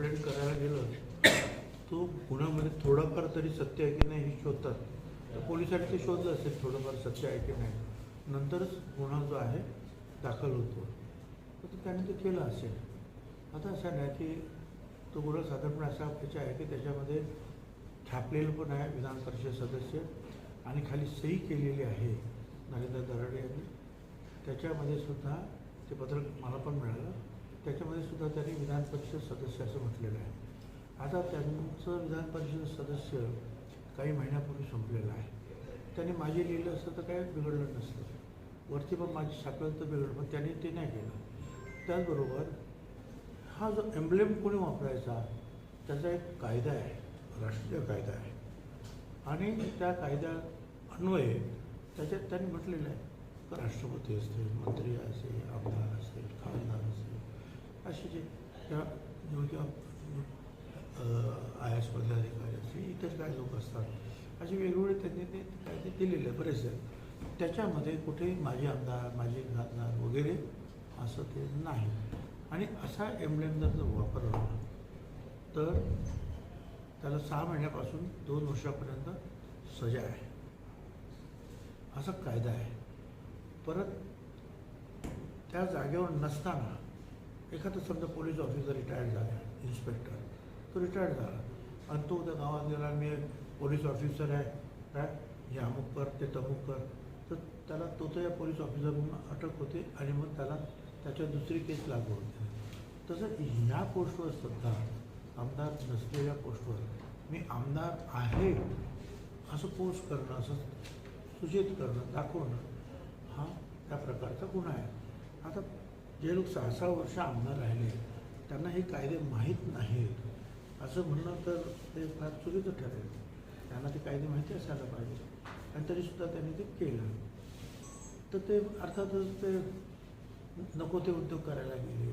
Complaint करायला गेलं तो गुन्ह्यामध्ये थोडंफार तरी सत्य आहे की नाही हे शोधतात. तर पोलिसांनी ते शोधलं असेल थोडंफार सत्य आहे की नाही. नंतरच गुन्हा जो आहे दाखल होतो. तर त्याने ते केलं असेल. आता असं नाही की तो गुन्हा साधारणपणे असा त्याच्या आहे की त्याच्यामध्ये छापलेलं पण आहे विधान परिषद सदस्य आणि खाली सही केलेली आहे नरेंद्र दराडे यांनी. त्याच्यामध्ये सुद्धा ते पत्रक मला पण मिळालं. त्याच्यामध्ये सुद्धा त्यांनी विधान परिषद सदस्य असं म्हटलेलं आहे. आता त्यांचं विधान परिषद सदस्य काही महिन्यापूर्वी संपलेलं आहे. त्यांनी माझे लिहिलं असतं तर काय बिघडलं नसतं. वरती पण माझी साखळं तर बिघडलं पण त्यांनी ते नाही केलं. त्याचबरोबर हा जो एम्ब्लेम कोणी वापरायचा त्याचा एक कायदा आहे राष्ट्रीय कायदा आहे. आणि त्या कायद्या अन्वये त्याच्यात त्यांनी म्हटलेलं आहे राष्ट्रपती असतील मंत्री असेल आमदार असतील खासदार असतील असे जे त्या योग्य आय एस पदाधिकारी असतील इतर काय लोक असतात. असे वेगवेगळे त्यांनी ते कायदे दिलेले आहे बरेचसे त्याच्यामध्ये कुठेही माझे आमदार माझे खासदार वगैरे असं ते नाही. आणि असा एम्ब्लेम जर वापर झाला तर त्याला सहा महिन्यापासून दोन वर्षापर्यंत सजा आहे. असा कायदा आहे. परत त्या जागेवर नसताना एखादा समजा पोलीस ऑफिसर रिटायर्ड झाला इन्स्पेक्टर तो रिटायर्ड झाला. आणि तो त्या गावात गेला मी पोलीस ऑफिसर आहे काय? हे अमुक कर ते तमुक कर. तर त्याला तो तर या पोलीस ऑफिसर म्हणून अटक होते आणि मग त्याला त्याच्या दुसरी केस लागू होते. तसं ह्या पोस्टवर सुद्धा आमदार नसलेल्या पोस्टवर मी आमदार आहे असं पोस्ट करणं असं सूचित करणं दाखवणं हा त्या प्रकारचा गुन्हा आहे. आता जे लोक सहा सहा वर्ष आमदार राहिले त्यांना हे कायदे माहीत नाहीत. असं म्हणणं तर ते फार चुकीचं ठरेल. त्यांना ते कायदे माहिती असायला पाहिजे. आणि तरीसुद्धा त्यांनी ते केलं. तर ते अर्थातच ते नको ते उद्योग करायला गेले.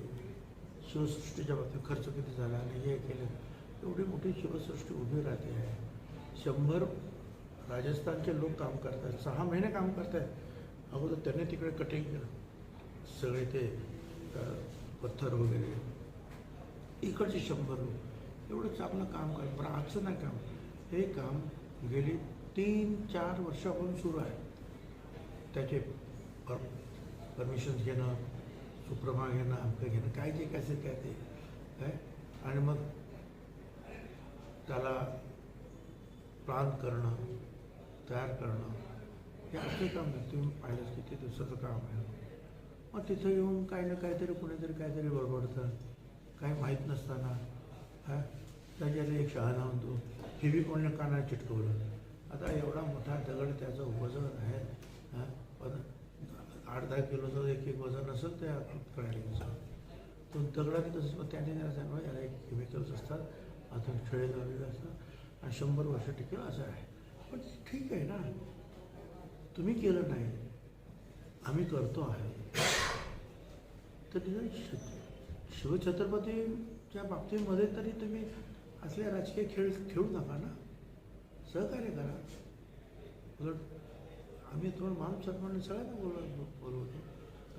शिवसृष्टीच्या बाबतीत खर्च किती झाला आणि हे केलं. एवढी मोठी शिवसृष्टी उभी राहते. आहे शंभर राजस्थानचे लोक काम करत आहेत सहा महिने काम करत आहेत अगोदर त्यांनी तिकडे कटिंग केलं. सगळे ते पत्थर वगैरे? इकडचे शंभर लोक. एवढं चांगलं काम करत पण आजचं नाही काम. हे काम गेली तीन चार वर्षापासून सुरू आहे. त्याचे पर परमिशन घेणं सुप्रमा घेणं अमकं घेणं काय जे काय काय ते. काय? आणि मग त्याला प्लान करणं तयार करणं. हे असं काम नाही तुम्ही पाहिलंच किती दिवसाचं काम आहे. मग तिथं येऊन काही ना काहीतरी कुणीतरी काहीतरी बडबडतं. काही माहीत नसताना हा? त्याच्यात एक शहाणा म्हणतो. हे बी कोणी काना चिटकवलं. आता एवढा मोठा दगड त्याचं वजन आहे हां? पण आठ दहा किलोचं एक एक वजन असेल त्या प्रणालीचं तो दगडाने तसंच मग त्याने नाही याला एक केमिकल्स असतात आता खेळे लावलेले असतात आणि शंभर वर्ष टिकेल असं आहे. पण ठीक आहे ना. तुम्ही केलं नाही. आम्ही करतो आहे. तर निदान शिवछत्रपतीच्या बाबतीमध्ये तरी तुम्ही असले राजकीय खेळ खेळू नका ना. सहकार्य करा. उलट आम्ही थोडं मान सन्मानाने सगळ्यांना बोलव बोलवतो.